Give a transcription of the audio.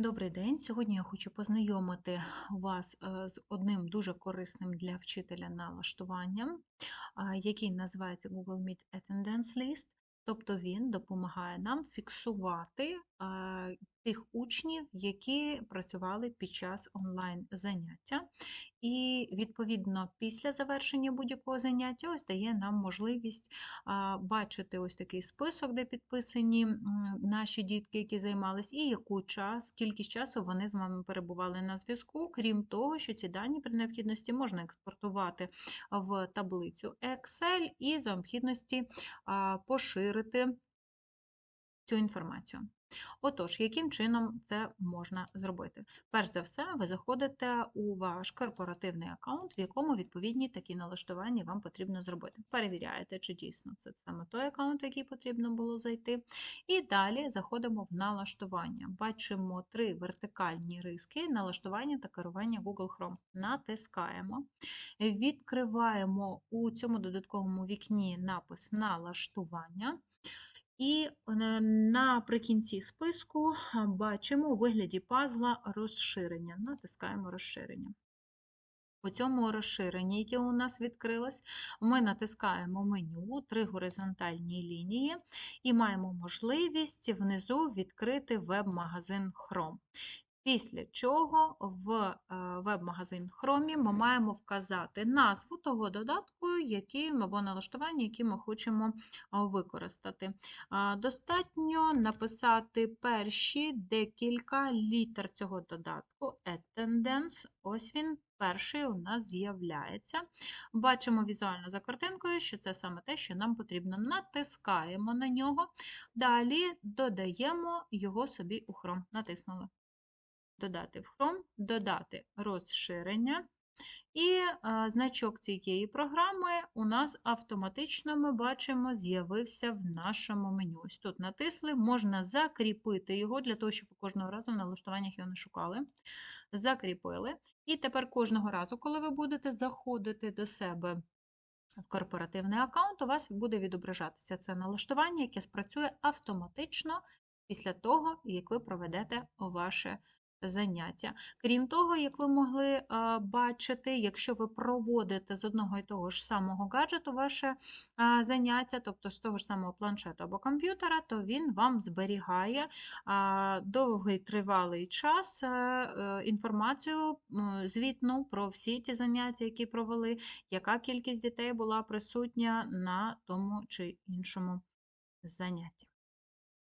Добрий день. Сьогодні я хочу познайомити вас е, з одним дуже корисним для вчителя налаштуванням, який називається Google Meet Attendance List. Тобто він допомагає нам фіксувати тих учнів, які працювали під час онлайн заняття. І, відповідно, після завершення будь-якого заняття ось дає нам можливість бачити ось такий список, де підписані наші дітки, які займались, і яку час, кількість часу вони з вами перебували на зв'язку. Крім того, що ці дані при необхідності можна експортувати в таблицю Excel і за необхідності а, поширити цю інформацію. Отож, яким чином це можна зробити? Перш за все, ви заходите у ваш корпоративний аккаунт, в якому відповідні такі налаштування вам потрібно зробити. Перевіряєте, чи дійсно це саме той аккаунт, в який потрібно було зайти. І далі заходимо в налаштування. Бачимо три вертикальні риски: налаштування та керування Google Chrome. Натискаємо, відкриваємо у цьому додатковому вікні напис налаштування. І е, наприкінці списку бачимо у вигляді пазла розширення. Натискаємо розширення. У цьому розширенні, яке у нас відкрилось, ми натискаємо меню, три горизонтальні лінії і маємо можливість внизу відкрити веб-магазин Chrome. Після чого в е, веб-магазин Chrome ми маємо вказати назву того додатку, який, або налаштування, яке ми хочемо використати. Достатньо написати перші декілька літер цього додатку. Attendance, ось він. Перший у нас з'являється. Бачимо візуально за картинкою, що це саме те, що нам потрібно. Натискаємо на нього, далі додаємо його собі у Chrome. Натиснули додати в Chrome, додати розширення. І е, значок цієї програми у нас автоматично, ми бачимо, з'явився в нашому меню. Ось тут натисли, можна закріпити його, для того, щоб кожного разу в налаштуваннях його не шукали. Закріпили. І тепер кожного разу, коли ви будете заходити до себе в корпоративний аккаунт, у вас буде відображатися це налаштування, яке спрацює автоматично після того, як ви проведете ваше заняття. Крім того, як ви могли бачити, якщо ви проводите з одного і того ж самого гаджету ваше заняття, тобто з того ж самого планшету або комп'ютера, то він вам зберігає довгий тривалий час е, інформацію звітну про всі ті заняття, які провели, яка кількість дітей була присутня на тому чи іншому занятті.